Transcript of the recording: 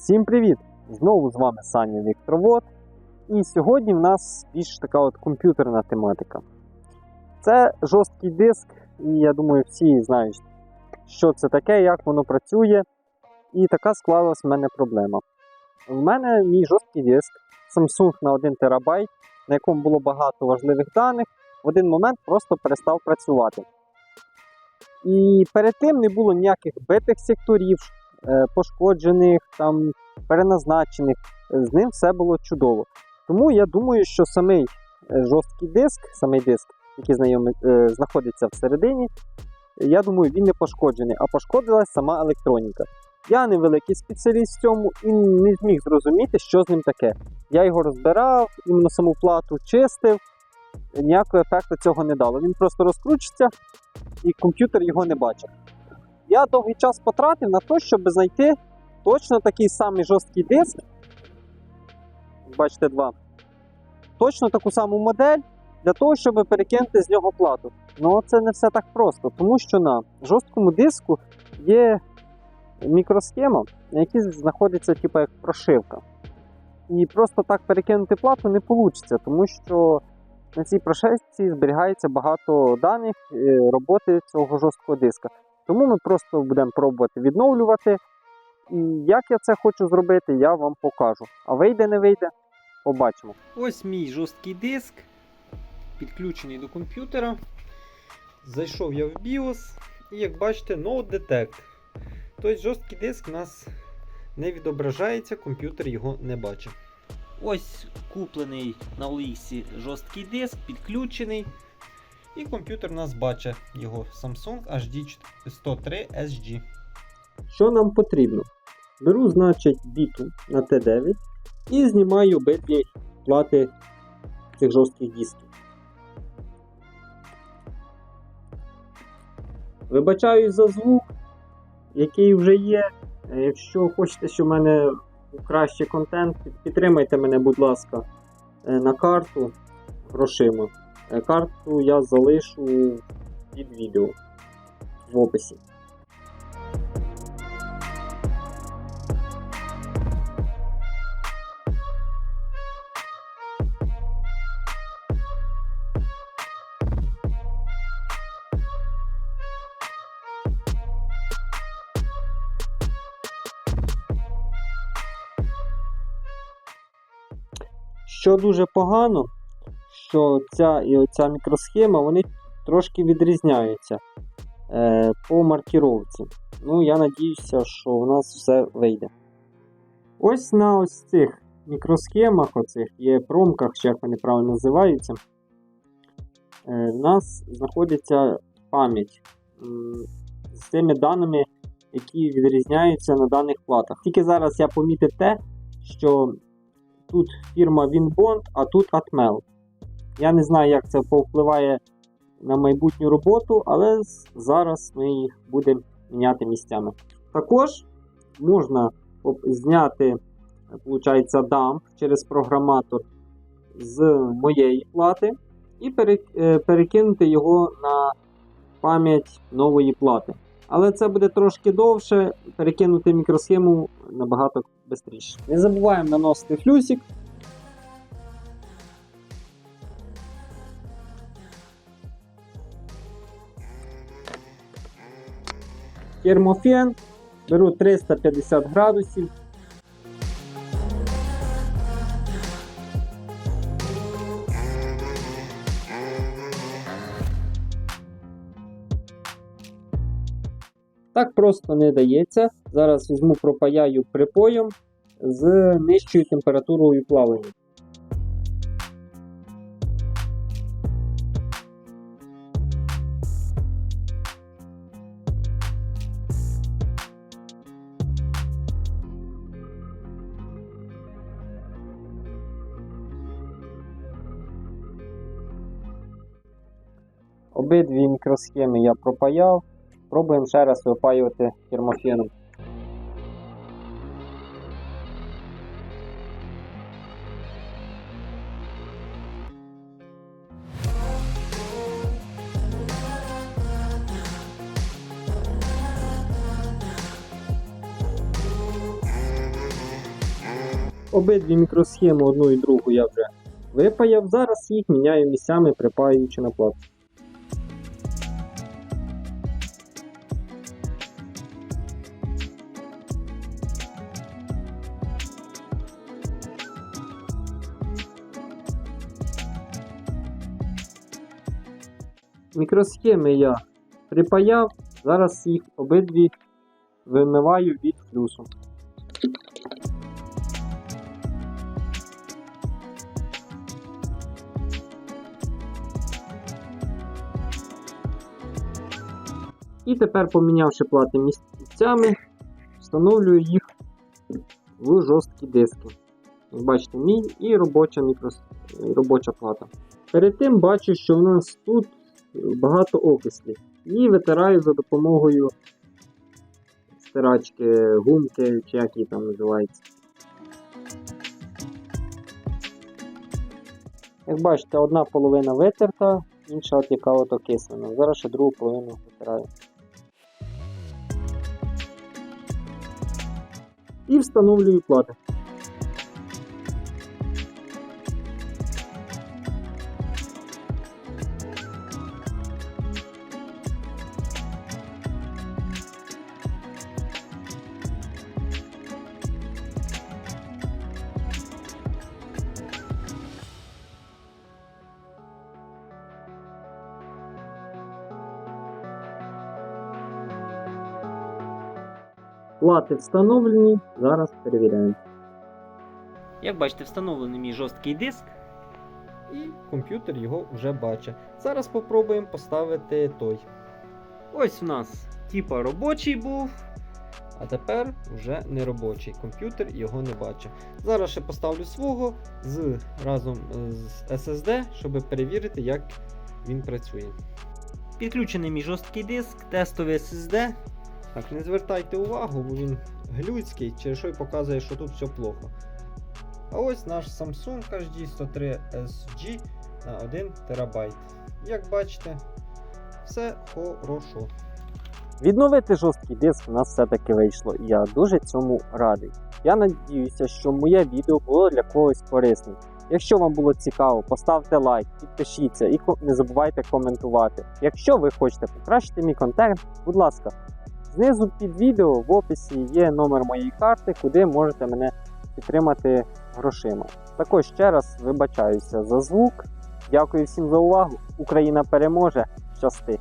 Всім привіт! Знову з вами Саня Віктровод. І сьогодні в нас більш така от комп'ютерна тематика. Це жорсткий диск, і я думаю, всі знають, що це таке, як воно працює. І така склалась в мене проблема. У мене мій жорсткий диск Samsung на 1 ТБ, на якому було багато важливих даних, в один момент просто перестав працювати. І перед тим не було ніяких битих секторів, пошкоджених, там, переназначених. З ним все було чудово. Тому я думаю, що самий е, жорсткий диск, самий диск, який знайомий, е, знаходиться всередині, я думаю, він не пошкоджений, а пошкодилась сама електроніка. Я не великий спеціаліст в цьому і не зміг зрозуміти, що з ним таке. Я його розбирав, іменно саму плату чистив, ніякого ефекту цього не дало. Він просто розкручиться і комп'ютер його не бачив. Я довгий час потратив на те, щоб знайти точно такий самий жорсткий диск. Бачите, два. Точно таку саму модель для того, щоб перекинути з нього плату. Ну це не все так просто, тому що на жорсткому диску є мікросхема, на якій знаходиться типу, як прошивка. І просто так перекинути плату не вийде, тому що на цій прошивці зберігається багато даних е, роботи цього жорсткого диска. Тому ми просто будемо пробувати відновлювати. І як я це хочу зробити, я вам покажу. А вийде, не вийде, побачимо. Ось мій жорсткий диск, підключений до комп'ютера. Зайшов я в BIOS і як бачите, Node Detect. Тобто жорсткий диск у нас не відображається, комп'ютер його не бачить. Ось куплений на Оліксі жорсткий диск, підключений. І комп'ютер нас бачить його Samsung HD 103 SG. Що нам потрібно? Беру, значить, біту на Т9 і знімаю обидві плати цих жорстких дисків. Вибачаю за звук, який вже є. Е, Якщо хочете, щоб в мене був кращий контент, підтримайте мене, будь ласка, е, на карту грошима. Е, Карту я залишу під відео в описі. Що дуже погано, що ця і оця мікросхема вони трошки відрізняються е, по маркіровці. Ну, я надіюся, що у нас все вийде. Ось на ось цих мікросхемах, оцих є промках, чи як вони правильно називаються, е, у нас знаходиться пам'ять з тими даними, які відрізняються на даних платах. Тільки зараз я помітив те, що тут фірма Winbond, а тут Atmel. Я не знаю, як це повпливає на майбутню роботу, але зараз ми їх будемо міняти місцями. Також можна зняти виходить, дамп через програматор з моєї плати і е, перекинути його на пам'ять нової плати. Але це буде трошки довше, перекинути мікросхему набагато швидше. Не забуваємо наносити флюсик. Термофен. Беру 350 градусів. Так просто не дається. Зараз візьму пропаяю припоєм з нижчою температурою плавання. Обидві мікросхеми я пропаяв. Пробуємо ще раз випаювати термофеном. Обидві мікросхеми одну і другу я вже випаяв. Зараз їх міняю місцями, припаюючи на плату. Мікросхеми я припаяв, зараз їх обидві вимиваю від флюсу. І тепер, помінявши плати місцями, встановлюю їх в жорсткі диски. Як бачите, мій і робоча, мікрос... робоча плата. Перед тим бачу, що в нас тут багато окислів. І витираю за допомогою стирачки, гумки, чи як її там називається. Як бачите, одна половина витерта, інша от яка от окислена. Зараз ще другу половину витираю. І встановлюю плати. Плати встановлені, зараз перевіряємо. Як бачите, встановлений мій жорсткий диск. І комп'ютер його вже бачить. Зараз спробуємо поставити той. Ось у нас типа робочий був. А тепер вже не робочий. Комп'ютер його не бачить. Зараз ще поставлю свого з, разом з SSD, щоб перевірити, як він працює. Підключений мій жорсткий диск, тестовий SSD. Так, не звертайте увагу, бо він глюцький, через що й показує, що тут все плохо. А ось наш Samsung HD 103 SG на 1 ТБ. Як бачите, все хорошо. Відновити жорсткий диск у нас все-таки вийшло, і я дуже цьому радий. Я надіюся, що моє відео було для когось корисним. Якщо вам було цікаво, поставте лайк, підпишіться і не забувайте коментувати. Якщо ви хочете покращити мій контент, будь ласка, знизу під відео в описі є номер моєї карти, куди можете мене підтримати грошима. Також ще раз вибачаюся за звук. Дякую всім за увагу. Україна переможе. Щасти!